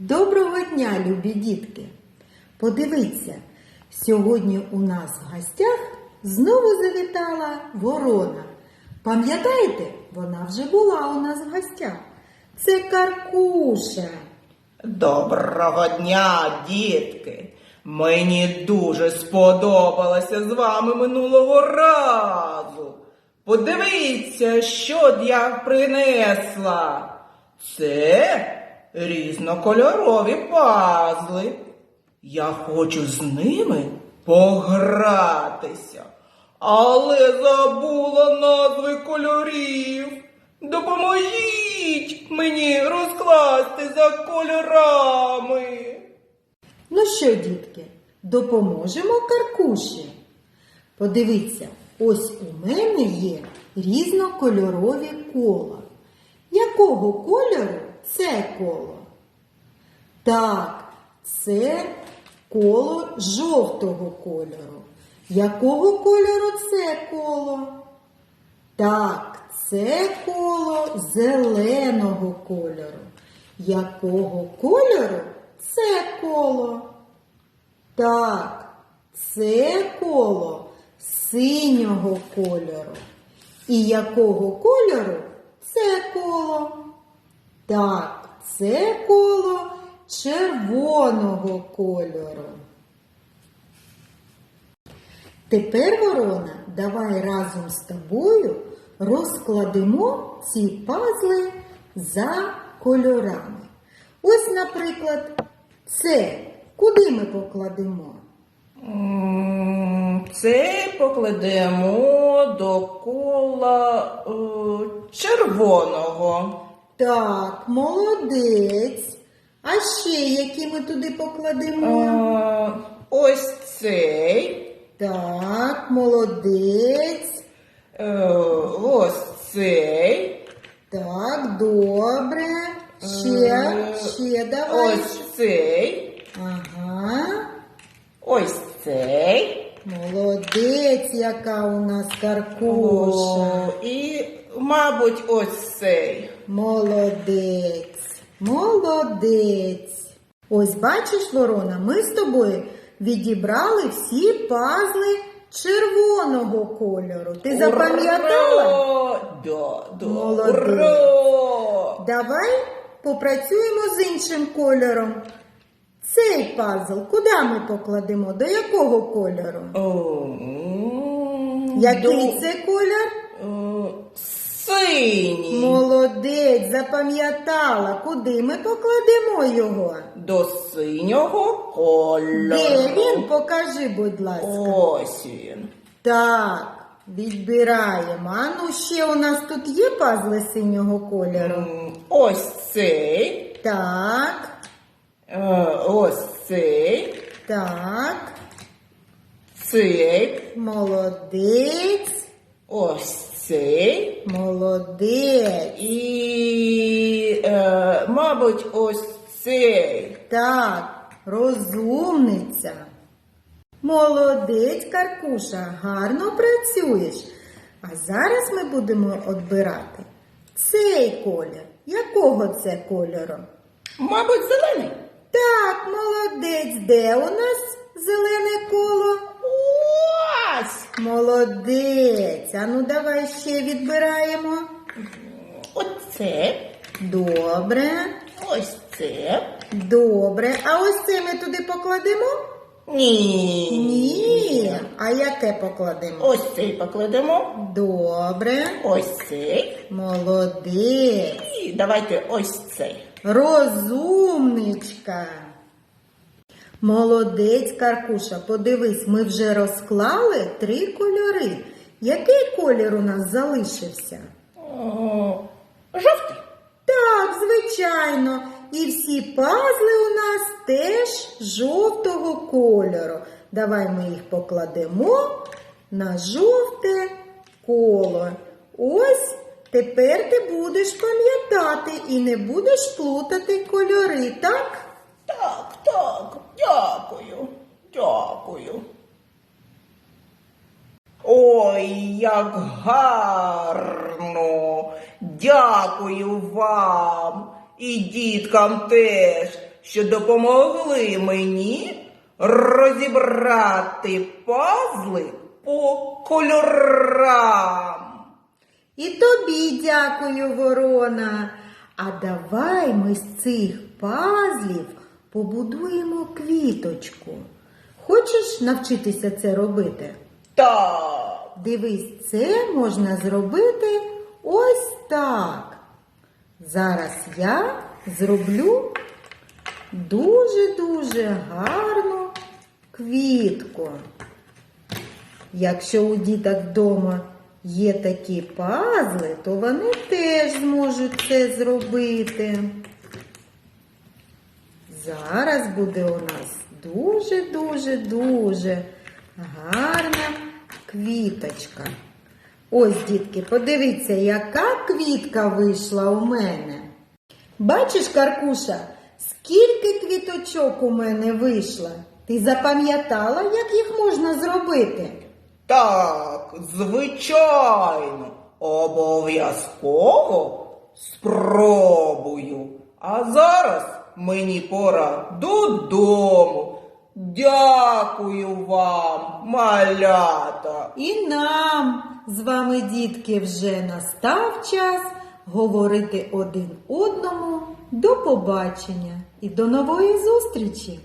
Доброго дня, любі дітки! Подивіться, сьогодні у нас в гостях знову завітала ворона. Пам'ятаєте, вона вже була у нас в гостях. Це Каркуша. Доброго дня, дітки! Мені дуже сподобалося з вами минулого разу. Подивіться, що я принесла. Це різнокольорові пазли. Я хочу з ними погратися, але забула назви кольорів. Допоможіть мені розкласти за кольорами. Ну що, дітки, допоможемо Каркуші? Подивіться, ось у мене є різнокольорові кола. Якого кольору це коло? Так, це коло жовтого кольору. Якого кольору це коло? Так, це коло зеленого кольору. Якого кольору це коло? Так, це коло синього кольору. І якого кольору це коло? Так, це коло червоного кольору. Тепер, ворона, давай разом з тобою розкладемо ці пазли за кольорами. Ось, наприклад, це куди ми покладемо? Це покладемо до кола е, червоного. Так, молодець. А ще які ми туди покладемо? Ось цей. Так, молодець. Е, ось цей. Так, добре. Ще, Е, ще давай. Ось цей. Ага. Ось цей. Молодець, яка у нас каркуша. О, і, мабуть, ось цей. Молодець. Молодець. Ось бачиш, ворона, ми з тобою відібрали всі пазли червоного кольору. Ти запам'ятала? Ура! Да, да. Молодець. Ура! Давай попрацюємо з іншим кольором. Цей пазл куди ми покладемо? До якого кольору? О, Який до- це колір? Е, Молодець, запам'ятала, куди ми покладемо його? До синього кольору. Де він? Покажи, будь ласка. Ось він. Так, відбираємо. А ну ще у нас тут є пазли синього кольору. М, Ось цей. Так, е, Ось цей. так, Цей. молодець, Ось цей. молодець. І, е, мабуть, ось цей. Так, розумниця. Молодець, Каркуша, гарно працюєш. А зараз ми будемо відбирати цей колір. Якого це кольору? Мабуть, зелений. Так, молодець, де у нас зелене коло? Ось. Молодець. А ну давай ще відбираємо. Оце. Добре, Ось це. добре. А ось це ми туди покладемо? Ні. Ні. А яке покладемо? Ось цей покладемо. Добре, Ось цей. молодець, І давайте ось цей. розумничка. Молодець, Каркуша, подивись, ми вже розклали три кольори. Який колір у нас залишився? О, жовтий. Так, звичайно. І всі пазли у нас теж жовтого кольору. Давай ми їх покладемо на жовте коло. Ось тепер ти будеш пам'ятати і не будеш плутати кольори, так? Так, так. Дякую. Дякую. Ой, як гарно! Дякую вам і діткам теж, що допомогли мені розібрати пазли по кольорам. І тобі дякую, ворона. А давай ми з цих пазлів побудуємо квіточку. Хочеш навчитися це робити? Так. Дивись, це можна зробити ось так. Зараз я зроблю дуже-дуже гарну квітку. Якщо у діток вдома є такі пазли, то вони теж зможуть це зробити. Зараз буде у нас дуже-дуже дуже гарна квіточка. Ось, дітки, подивіться, яка квітка вийшла у мене. Бачиш, Каркуша, скільки квіточок у мене вийшло? Ти запам'ятала, як їх можна зробити? Так, звичайно, обов'язково спробую. А зараз мені пора додому. Дякую вам, малята. І нам з вами, дітки, вже настав час говорити один одному до побачення і до нової зустрічі!